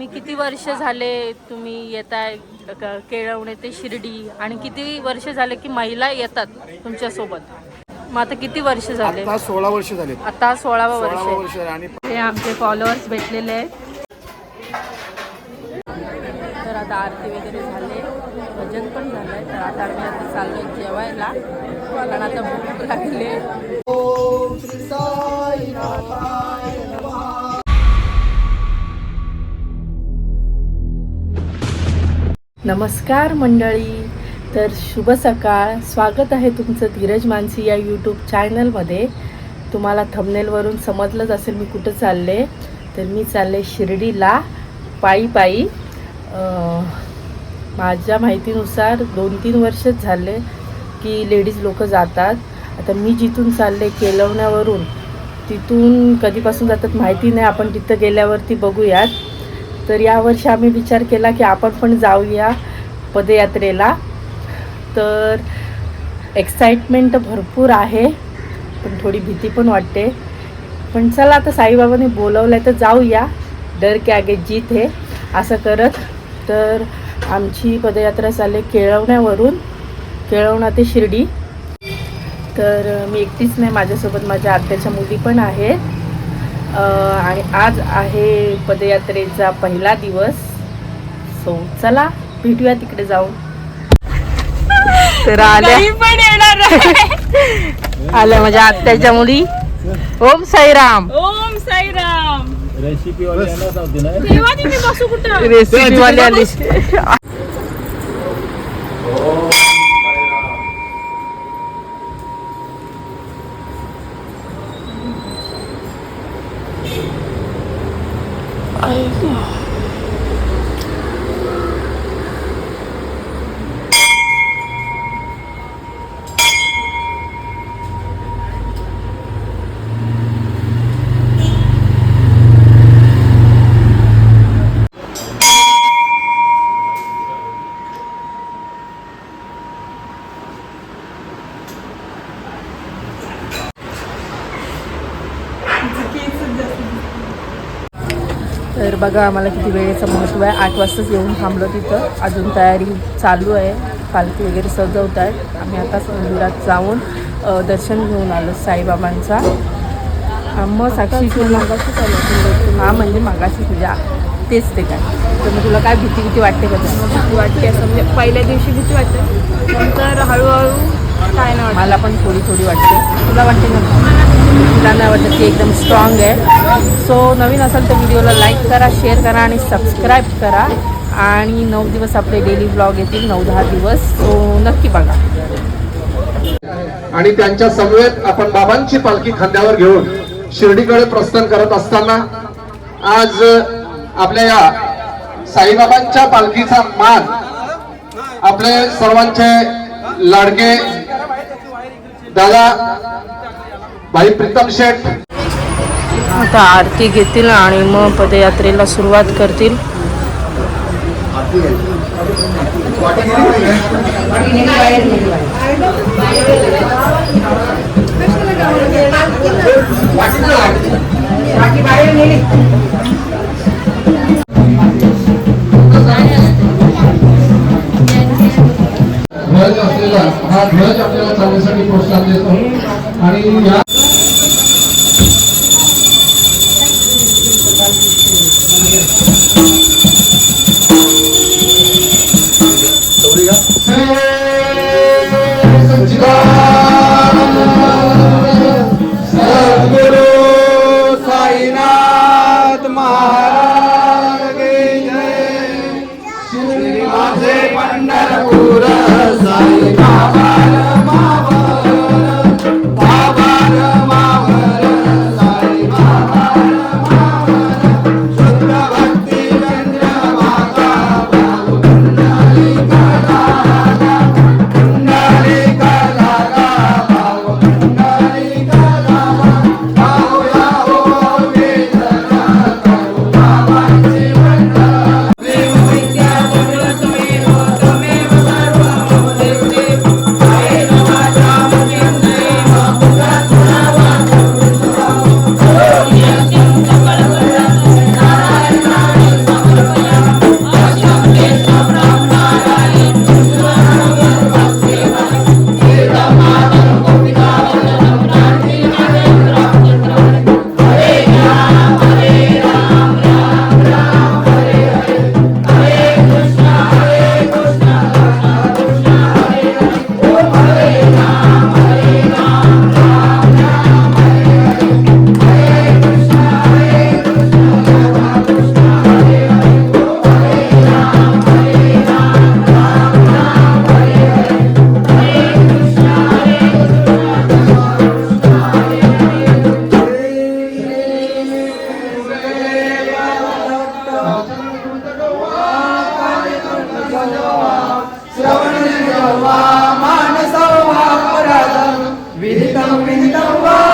तुम्ही किती वर्ष झाले तुम्ही येताय क- केळवणे ते शिर्डी? आणि किती वर्ष झाले की महिला येतात तुमच्यासोबत? मग आता किती वर्ष झाले? आता सोळा वर्ष झाले. आता सोळावा वर्ष आहे. आणि हे आमचे फॉलोअर्स भेटलेले आहेत. तर आता आरती वगैरे झाले. भजन पण झालंय. तर आता आम्ही आता चाललोय जेवायला. कारण आता भूक लागले. नमस्कार मंडळी. तर शुभ सकाळ. स्वागत आहे तुमचं धीरज मानसी या यूट्यूब चॅनलमध्ये तुम्हाला थंबनेलवरून समजलंच असेल मी कुठं चालले. तर मी चालले शिर्डीला पायी पायी माझ्या माहितीनुसार दोन तीन वर्षच झाले की लेडीज लोक जातात. आता मी जिथून चालले केलवण्यावरून तिथून कधीपासून जातात माहिती नाही. आपण तिथं गेल्यावरती बघूयात. तर यावर्षी आम्ही विचार केला की आपण पण जाऊया पदयात्रेला. तर एक्साइटमेंट भरपूर आहे पण थोडी भीती पण वाटते. पण चला आता साईबाबांनी बोलवलं आहे तर जाऊया. डर के आगे जीत हे असं करत. तर आमची पदयात्रा चालली केळवण्यावरून केळवणा ते शिर्डी. तर मी एकटीच नाही माझ्यासोबत माझ्या आत्याच्या मुली पण आहेत. आणि आज आहे पदयात्रेचा पहिला दिवस. सो चला भेटूया तिकडे जाऊन. तर आल्या. आल्या माझ्या आत्याच्या मुली. ओम साईराम. ओम साईराम. रेसिपी रेसिपी वाली आली. तर बघा आम्हाला किती वेळेचं महत्त्व आहे. आठ वाजताच येऊन थांबलो तिथं. अजून तयारी चालू आहे. पालखी वगैरे सजवत आहेत. आम्ही आता मंदिरात जाऊन दर्शन घेऊन आलो साईबाबांचा. मग साक्षी तुला हा म्हणजे मागाशी तुझ्या. तेच ते काय. तर मग तुला काय भीती भीती वाटते का? भीती वाटते असं म्हणजे पहिल्या दिवशी भीती वाटते. नंतर हळूहळू काय नाही मला पण थोडी थोडी वाटते. तुला वाटते ना तुला नाही वाटत की एकदम स्ट्रॉंग आहे? सो नवीन असेल तर व्हिडिओला लाईक करा शेअर करा आणि सबस्क्राईब करा. आणि नऊ दिवस आपले डेली ब्लॉग येतील नऊ दहा दिवस. सो नक्की बघा. आणि त्यांच्या समवेत आपण बाबांची पालखी खांद्यावर घेऊन शिर्डीकडे प्रस्थान करत असताना आज आपल्या या साईबाबांच्या पालखीचा मान आपले सर्वांचे लाडके दादा भाई प्रीतम शेठ. आता आरती घेतील आणि मग पदयात्रेला सुरुवात करतील. ध्वज असलेला हा ध्वज आपल्याला चालण्यासाठी प्रोत्साहन देतो. आणि या não vamos.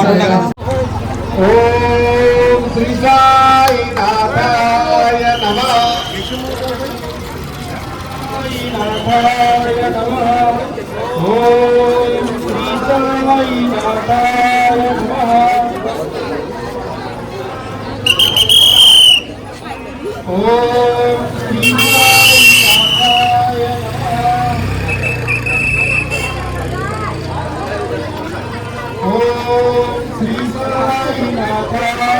ओम श्री साई नाथाय नमः नाथाय नमः ओम श्री साई नाथाय नमः ओम श्री साई नाथाय नमः ओम श्री साई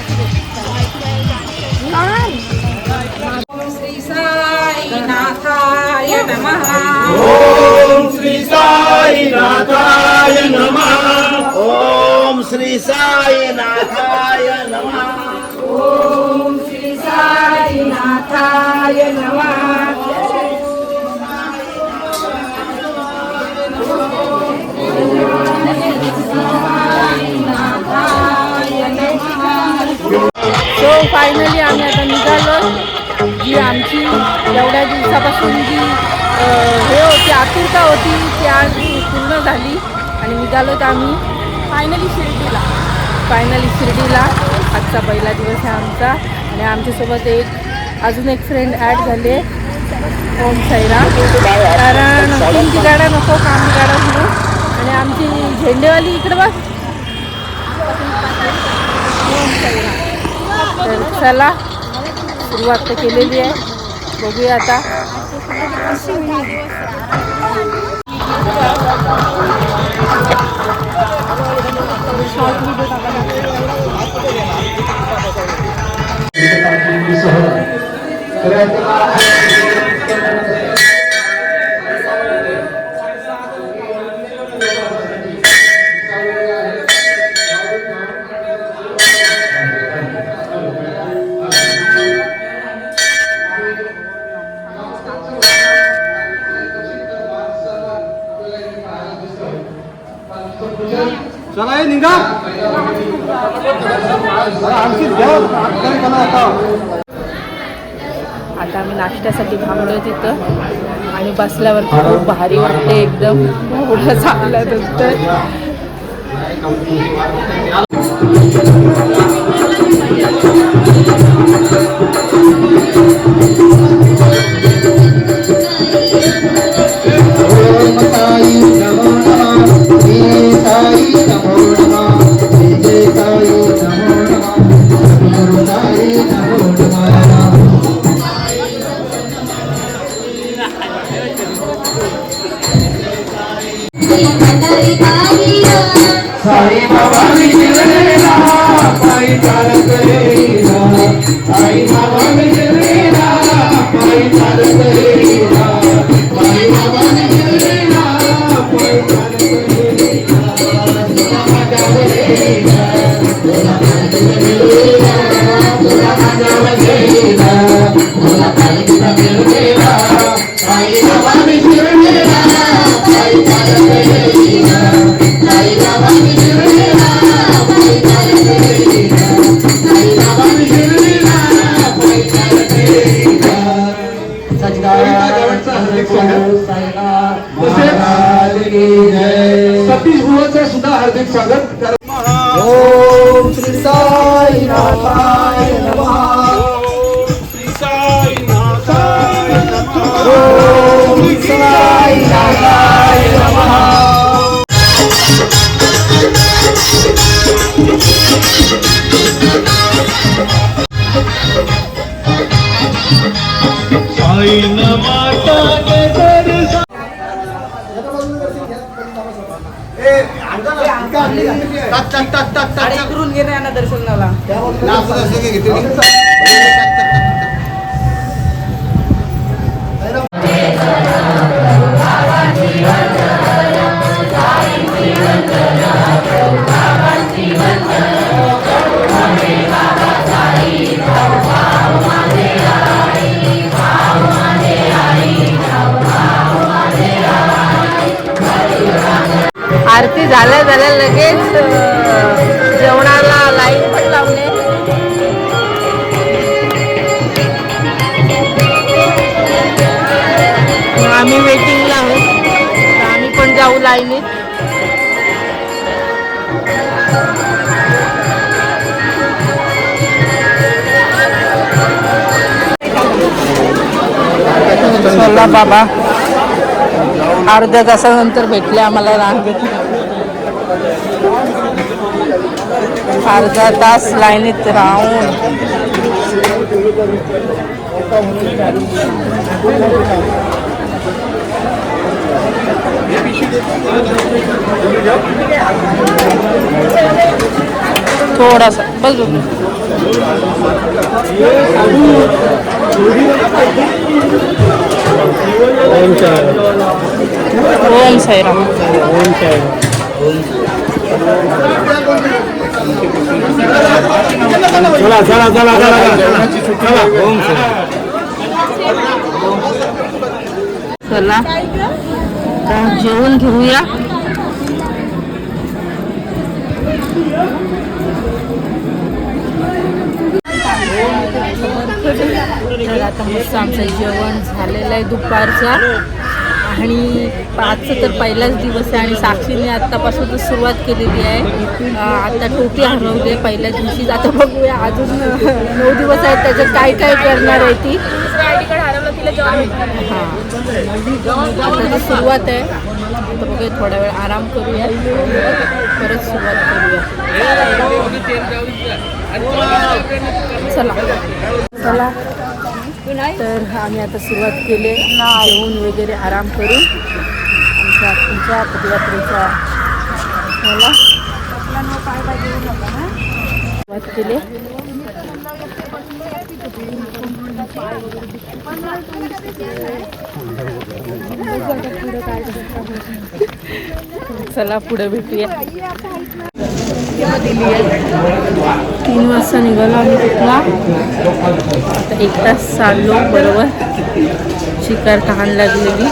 श्रीसाईनाथाय नमः। ओम श्री साई नाथाय नमः। ओम श्री साई नाथाय नमः। श्रीसाईनाथाय नमः। सो फायनली आम्ही आता निघालो. जी आमची एवढ्या दिवसापासून जी हे होती आतुरता होती ती आज पूर्ण झाली. आणि निघालो तर आम्ही. फायनली शिर्डीला. फायनली शिर्डीला. आजचा पहिला दिवस आहे आमचा. आणि आमच्यासोबत एक अजून एक फ्रेंड ॲड झाले. ओम साईरा. कारण किमती गाड्या नको काम गाड्या म्हणून आणि आमची झेंडेवाली इकडे बघ. ओम साईरा. तर चला. सुरुवात तर केलेली आहे. बघूया आता. चला हे निघा. आता. आम्ही नाश्त्यासाठी थांबलो तिथं. आणि बसल्यावर खूप भारी वाटते एकदम. एवढं चालल्यानंतर ओम साई माता दर्शनाला. आरती झाल्या झाल्या लगेच जेवणाला लाईन पण लावले. आम्ही वेटिंगला आहोत. आम्ही पण जाऊ लाईनीत. बाबा. अर्ध्या तासानंतर भेटले आम्हाला रांगेत. अर्धा तास लाईनीत राहून. थोडासा बस बस. ओम साईराम. चला चला चला चला चला ओम चला. आता जेवण घेऊया. तर आता मस्त आमचं जेवण झालेलं आहे दुपारचं. आणि पाचचं तर पहिलाच दिवस आहे आणि साक्षीने आत्तापासूनच सुरुवात केलेली आहे. आता टोपी हरवली आहे पहिल्या दिवशी आता बघूया अजून नऊ दिवस आहेत त्याच्यात काय काय करणार आहे ती. हां. सुरुवात आहे. तर बघूया थोडा वेळ आराम करूया. परत सुरुवात करूया. चला. चला. तर आम्ही आता सुरुवात केली. जेवून वगैरे आराम करून आमच्या तुमच्या पदयात्रेच्या मला सुरुवात केली. चला पुढे भेटूया. दिली आहे तीन वाजता निघालो आम्ही तिथला. आता एक तास चाललो बरोबर. शिकार तहान लागलेली.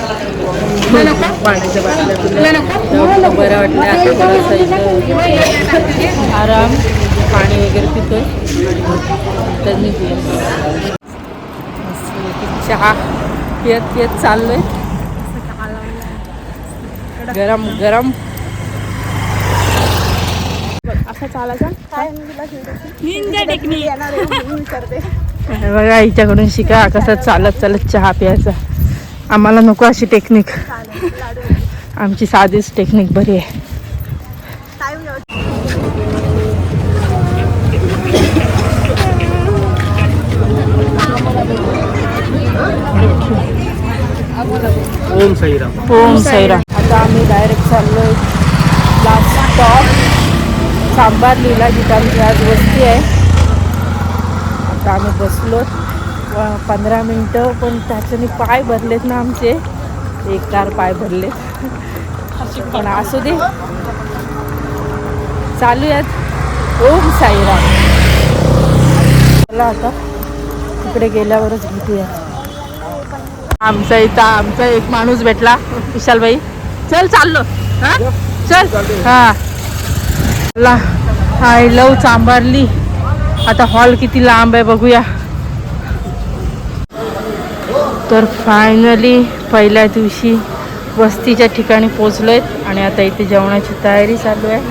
पाण्याच्या बाटल्या बरं वाटलं आता थोडासा इथं आराम पाणी वगैरे पितोय. तर निघूया चहा पियत पियत चाललोय गरम गरम बघा हिच्याकडून शिका कसं चालत चालत चहा प्यायचा. आम्हाला नको अशी टेक्निक आमची साधीच टेक्निक बरी आहे. ओम साईराम. ओम साईराम. आता आम्ही डायरेक्ट चाललोय लास्ट स्टॉप सांबारलीला जिथं आमची आज वस्ती आहे. आता आम्ही बसलो. पंधरा मिनटं पण त्याच्याने पाय भरलेत ना आमचे. एक कार पाय भरले पण असू दे. चालूयात ओम साईराम. चला आता. तिकडे गेल्यावरच भेटूया. आमचा इथं आमचा एक माणूस भेटला. विशालबाई. चल चाललो. हा? चल. हा. ला आय लव चांभारली. आता हॉल किती लांब आहे बघूया. तर फायनली पहिल्या दिवशी वस्तीच्या ठिकाणी पोचलो आहेत आणि आता इथे जेवणाची तयारी चालू आहे.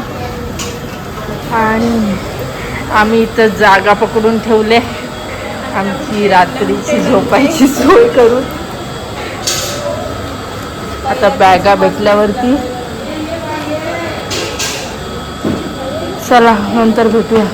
आणि आम्ही इथं जागा पकडून ठेवले. आमची रात्रीची झोपायची सोय करून. आता बॅगा भेटल्यावरती चला नंतर भेटूया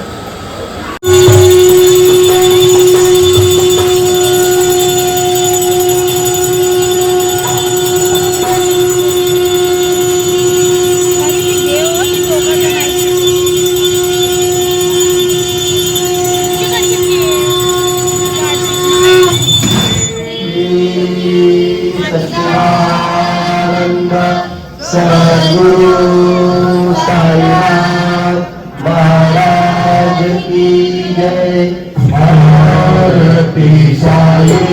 सद्गुरु साईनाथ भारती साईनाथ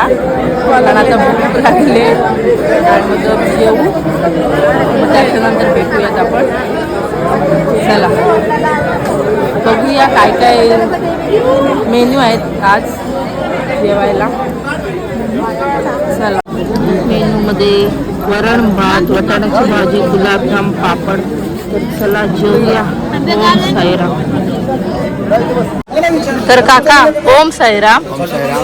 चाललो कारण आता भूक लागले आणि मग जेवू मग त्याच्यानंतर भेटूयात आपण. चला. बघूया काय काय मेन्यू आहेत आज जेवायला. चला. मेनूमध्ये वरण भात वाटाण्याची भाजी गुलाबजाम पापड. तर चला जेवूया. ओम साईराम. तर काका ओम साईराम.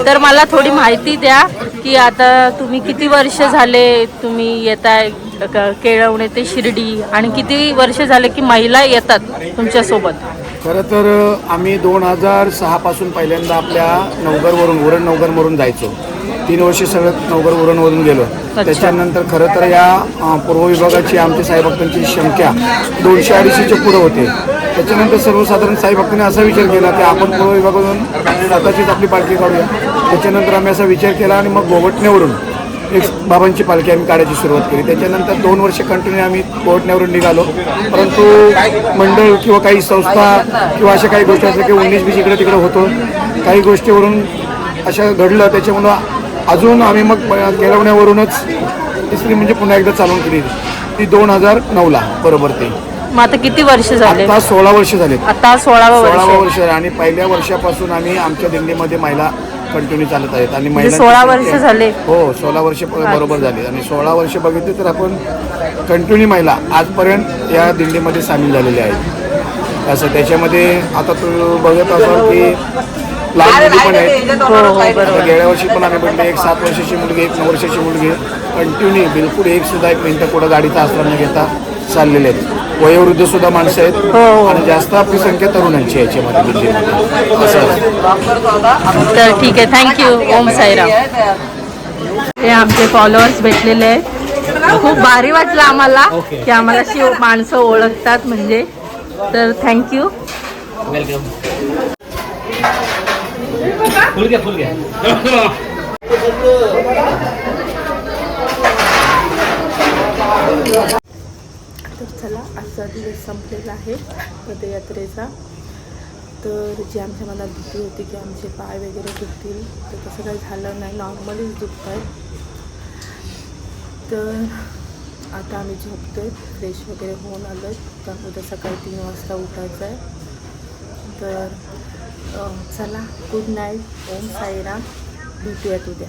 तर मला थोडी माहिती द्या की आता तुम्ही किती वर्ष झाले तुम्ही येताय केळवणे ते शिर्डी? आणि किती वर्ष झाले की महिला येतात तुमच्यासोबत? खरं तर आम्ही दोन हजार सहापासून पहिल्यांदा आपल्या नवगरवरून उरण नवगरवरून जायचो. तीन वर्ष सगळं नवगर उरणवरून गेलो. त्याच्यानंतर खरं तर या पूर्व विभागाची आमच्या साईभक्तांची संख्या दोनशे अडीचशेच्या पुढं होते. त्याच्यानंतर सर्वसाधारण साईभक्तांनी असा विचार केला की आपण पूर्व विभागातून स्वतःचीच आपली पालखी काढूया. त्याच्यानंतर आम्ही असा विचार केला आणि मग गोवटण्यावरून एक बाबांची पालखी आम्ही काढायची सुरुवात केली. त्याच्यानंतर दोन वर्ष कंटिन्यू आम्ही गोवटण्यावरून निघालो. परंतु मंडळ किंवा काही संस्था किंवा अशा काही गोष्टी असल्या की उन्नीस बीस इकडे तिकडे होतो. काही गोष्टीवरून अशा घडलं. त्याच्यामुळं अजून आम्ही मग केलवण्यावरूनच तिसरी म्हणजे पुन्हा एकदा चालवून केली ती दोन हजार नऊला बरोबर ते. मग आता किती वर्ष झाले? आता सोळा वर्ष झालेत. आता सोळावं सोळावं वर्ष वर्ष आहे आणि पहिल्या वर्षापासून आम्ही आमच्या दिंडीमध्ये महिला कंटिन्यू चालत आहेत आणि म्हणजे महिलांची सोळा वर्ष झाले. हो सोळा वर्ष प- बरोबर झाली. आणि सोळा वर्ष बघितले तर आपण कंटिन्यू महिला आजपर्यंत या दिंडीमध्ये सामील झालेल्या आहेत. असं त्याच्यामध्ये आता तू बघत असाल की लहान मुली पण आहेत. हो हो आता गेल्या वर्षी पण आम्ही बघले एक सात वर्षाची मुलगी एक नऊ वर्षाची मुलगी. कंटिन्यू बिलकुल एक सुद्धा एक मिनिटं पुढं गाडीचा आश्रम न घेता चाललेले आहेत. वयोवृद्ध सुद्धा माणसं आहेत. हो. आणि जास्त आपली संख्या तरुणांची आहे याच्यामध्ये असं आहे. तर ठीक आहे थँक्यू ओम साईराम. हे आमचे फॉलोअर्स भेटलेले आहेत. खूप भारी वाटलं आम्हाला की आम्हाला शिव माणसं ओळखतात म्हणजे. तर थँक्यू फुल घ्या फुल घ्या. तर चला आजचा दिवस संपलेला आहे पदयात्रेचा. तर जी आमच्या मनात भीती होती की आमचे पाय वगैरे दुखतील तर तसं काही झालं नाही. नॉर्मलीच दुखत आहेत तर आता आम्ही झोपतोय. फ्रेश वगैरे होऊन आलो तर उद्या सकाळी तीन वाजता उठायचं आहे तर चला गुड नाईट ओम साईराम भेटूयात उद्या.